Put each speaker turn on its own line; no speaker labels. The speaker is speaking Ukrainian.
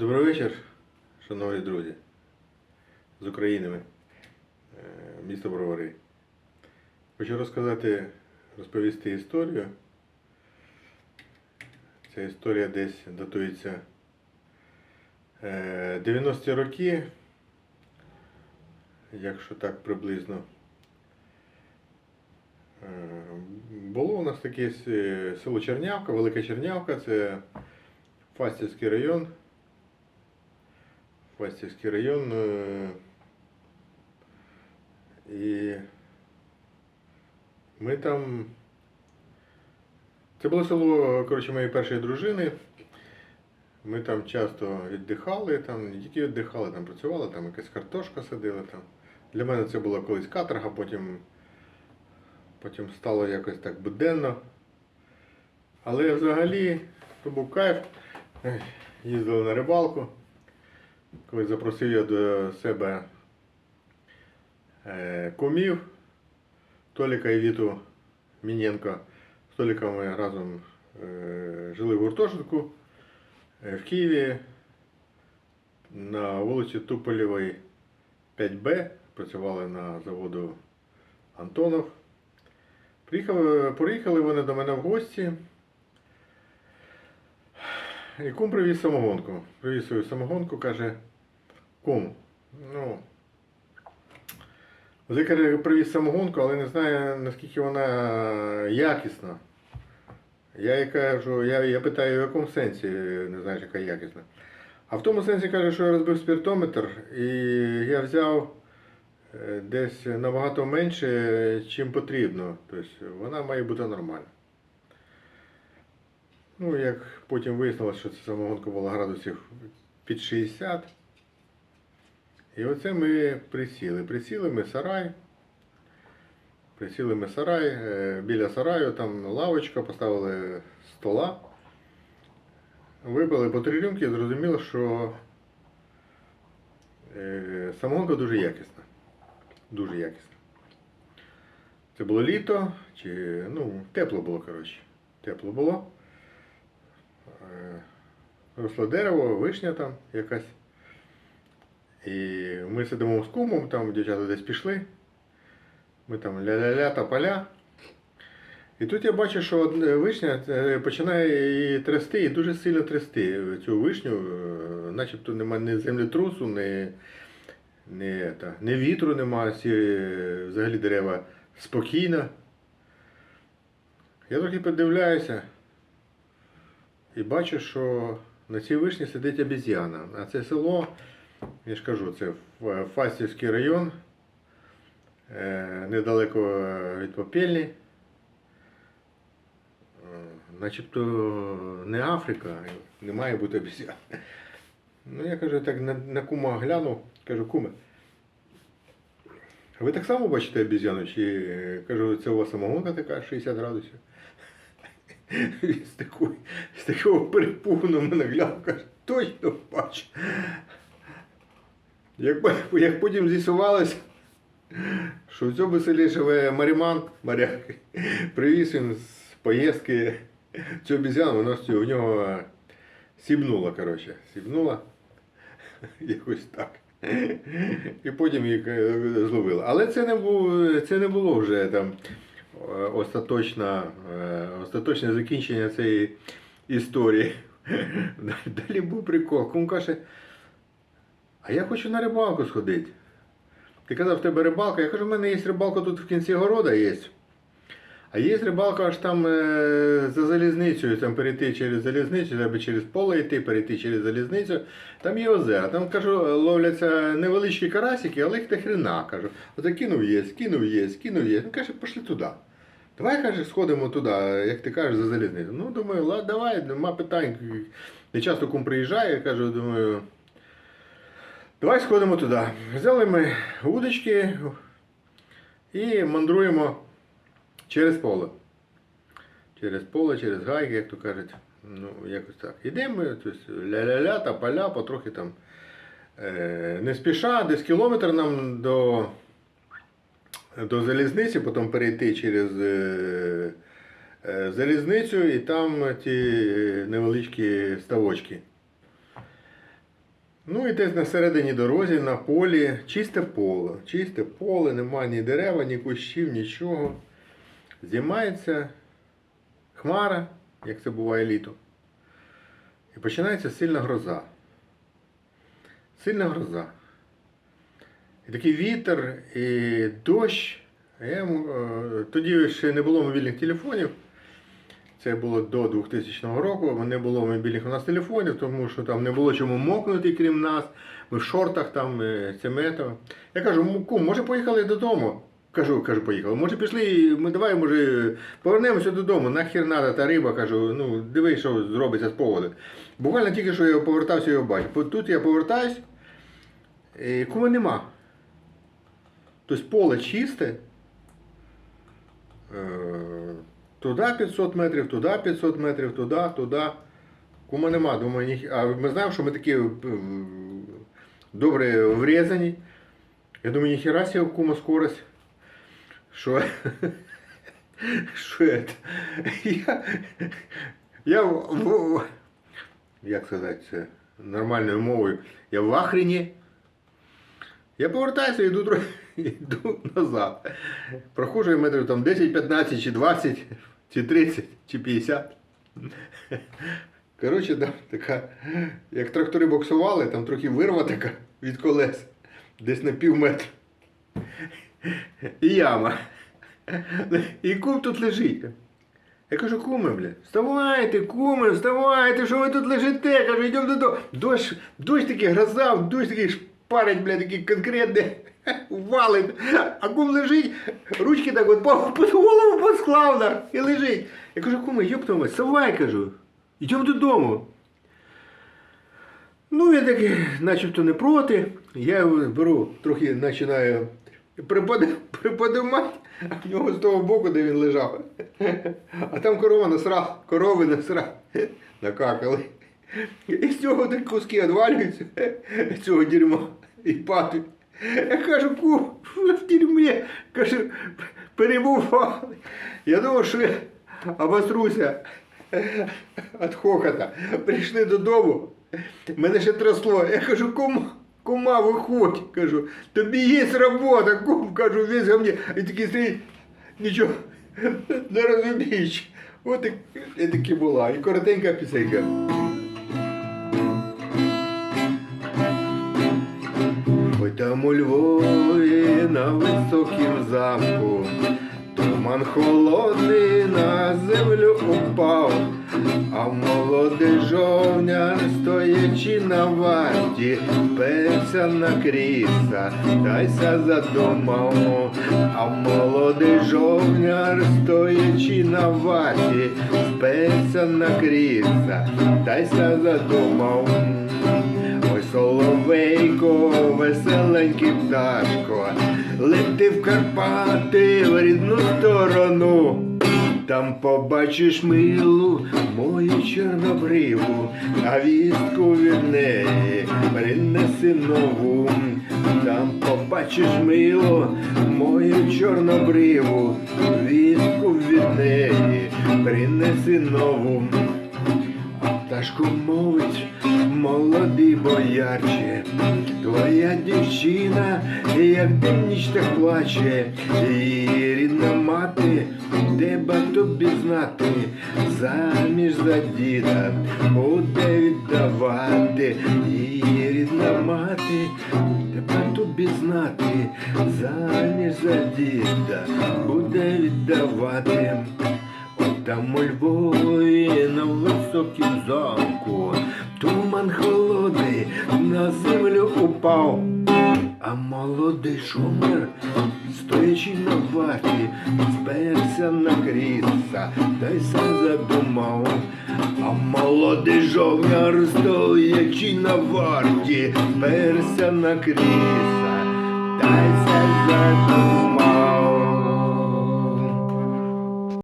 Добрий вечір, шановні друзі з України, е, місто Бровари. Хочу розказати, розповісти історію. Ця історія десь датується е, 90-ті роки, якщо так приблизно. Е, Було у нас таке село Чернявка, Велика Чернявка, це Фастівський район. Фастівський район. І ми там. Це було село коротше, моєї першої дружини. Ми там часто віддихали, там не тільки віддихали, там працювали, там якась картошка садила. Там. Для мене це була колись каторга, потім, потім стало якось так буденно. Але взагалі то був кайф. Їздили на рибалку. Коли запросив я до себе е, кумів Толіка і Віту Міненко. З Толіком ми разом е, жили в гуртожитку е, в Києві на вулиці Туполєвої 5Б. Працювали на заводу Антонов. Приїхали, приїхали вони до мене в гості. І кум привіз самогонку. Привіз свою самогонку, каже, кум, ну. Ти привіз самогонку, але не знаю, наскільки вона якісна. Я їй кажу, я, я питаю, в якому сенсі не знаєш, яка якісна. А в тому сенсі каже, що я розбив спіртометр і я взяв е, десь набагато менше, чим потрібно. Тобто вона має бути нормальна. Ну, як потім вияснилось, що це самогонка була градусів під 60. І оце ми присіли. Присіли ми сарай. Присіли ми сарай. е, Біля сараю там лавочка, поставили стола. Випили по три рюмки і зрозуміло, що е, самогонка дуже якісна. Дуже якісна. Це було літо, чи ну, тепло було, коротше. Тепло було. Е, Росло дерево, вишня там якась. І ми сидимо з кумом, там дівчата десь пішли. Ми там ля-ля-ля та поля. І тут я бачу, що вишня е, починає її трясти і дуже сильно трясти цю вишню, е, начебто немає ні землетрусу, ні, ні, та, ні вітру немає, е, взагалі дерева спокійно. Я трохи подивляюся і бачу, що на цій вишні сидить обезьяна. А це село, я ж кажу, це Фастівський район, е, недалеко від Попельні. Е, Начебто не Африка, не має бути обезьян. Ну, я кажу, так на, на кума глянув, кажу, куме. Ви так само бачите обезьяну? Чи кажу, це у вас самогонка така 60 градусів? Він з такого перепугу на мене глянув, каже, точно бачу. Як, як потім з'ясувалося, що в цьому селі живе Маріман, моряк, привіз він з поїздки цю обізяну, воно в нього сібнуло, коротше, сібнуло. Якось так. І потім їх е, зловили. Але це не було, це не було вже там е, остаточна, е, остаточне закінчення цієї історії. Далі був прикол. Кум каже, а я хочу на рибалку сходити. Ти казав, в тебе рибалка. Я кажу, в мене є рибалка тут в кінці города є. А є рибалка аж там е, за залізницею, там перейти через залізницю, треба через поле йти, перейти через залізницю. Там є озера. Там кажу, ловляться невеличкі карасики, але їх до хрена. Кажу. Оце кинув є, кинув є, кинув є. Ну каже, пішли туди. Давай, каже, сходимо туди, як ти кажеш, за залізницю. Ну, думаю, ладно, давай, нема питань. Не часто кум приїжджає, я кажу, думаю. Давай сходимо туди. Взяли ми удочки і мандруємо через поле. Через поле, через гайки, як то кажуть. Ну, якось так. Ідемо, ля-ля-ля, та поля, потрохи там е, не спіша, десь кілометр нам до, до залізниці, потім перейти через е, е, залізницю і там ті невеличкі ставочки. Ну і десь на середині дорозі, на полі, чисте поле. Чисте поле, немає ні дерева, ні кущів, нічого. Знімається хмара, як це буває літом. І починається сильна гроза. Сильна гроза. І такий вітер, і дощ. Я, е, тоді ще не було мобільних телефонів. Це було до 2000 року. Не було мобільних у нас телефонів, тому що там не було чому мокнути, крім нас. Ми в шортах там е, цемето. Я кажу, «М, кум, може поїхали додому? Кажу, кажу, поїхали. Може пішли, ми давай, може, повернемося додому. Нахер надо та риба, кажу, ну диви, що зробиться з поводу. Буквально тільки що я повертався його бачив. Тут я повертаюсь, і кума нема. Тобто поле чисте. Туди 500 метрів, туди 500 метрів, туди, туди. Кума нема. Думаю, ні... а ми знаємо, що ми такі добре врізані. Я думаю, ніхера себе кума скорость. Що? Що це? Я, я як сказати це нормальною мовою, я в ахрені. Я повертаюся і йду, йду назад. Проходжу я метрів там 10, 15, чи 20, чи 30, чи 50. Коротше, там така, як трактори боксували, там трохи вирва така від колес, десь на пів метра. І яма. І кум тут лежить. Я кажу, куме, бля, вставайте, куме, вставайте, що ви тут лежите? Кажу, йдемо додому. Дощ, дощ такий гроза, дощ такий шпарить, бля, такий конкретний, валить. А кум лежить, ручки так от під голову посклав і лежить. Я кажу, куме, йоптома, вставай, кажу, йдемо додому. Ну, він такий, начебто не проти. Я його беру, трохи починаю приподимати, а в нього з того боку, де він лежав. А там корова насрала, корови насрали, накакали. І з цього так куски відвалюються, цього дерьма, і падають. Я кажу, ку, в дерьмі, кажу, перебували. Я думав, що я обоструся від хохота. Прийшли додому. Мене ще трясло. Я кажу, кума, кума, виходь. Кажу, тобі є робота, кум, кажу, весь мені. І такий стоїть, нічого не розумієш. От і, і таки була. І коротенька пісенька. Там у Львові на високім замку, туман холодний на землю упав, а молодий жовняр, стоячи на варті, перся на кріса, тайся задумав, а молодий жовняр, стоячи на варті, сперся на кріса, тайся задумав. Соловейко, веселенький пташко, лети в Карпати в рідну сторону. Там побачиш милу мою чорнобриву, а вістку від неї принеси нову. Там побачиш милу мою чорнобриву, вістку від неї принеси нову. Пташко мовить, молодий боярче, твоя дівчина, як день ніч плаче, її рідна мати, тебе тобі знати, заміж за діда буде віддавати, її рідна мати, тебе тобі знати, заміж за діда буде віддавати. Там у Львові на високім замку туман холодний на землю упав, а молодий шумер, стоячи на варті, сперся на кріса, та й сам задумав. А молодий жовняр, стоячи на варті, сперся на кріса, та й задумав.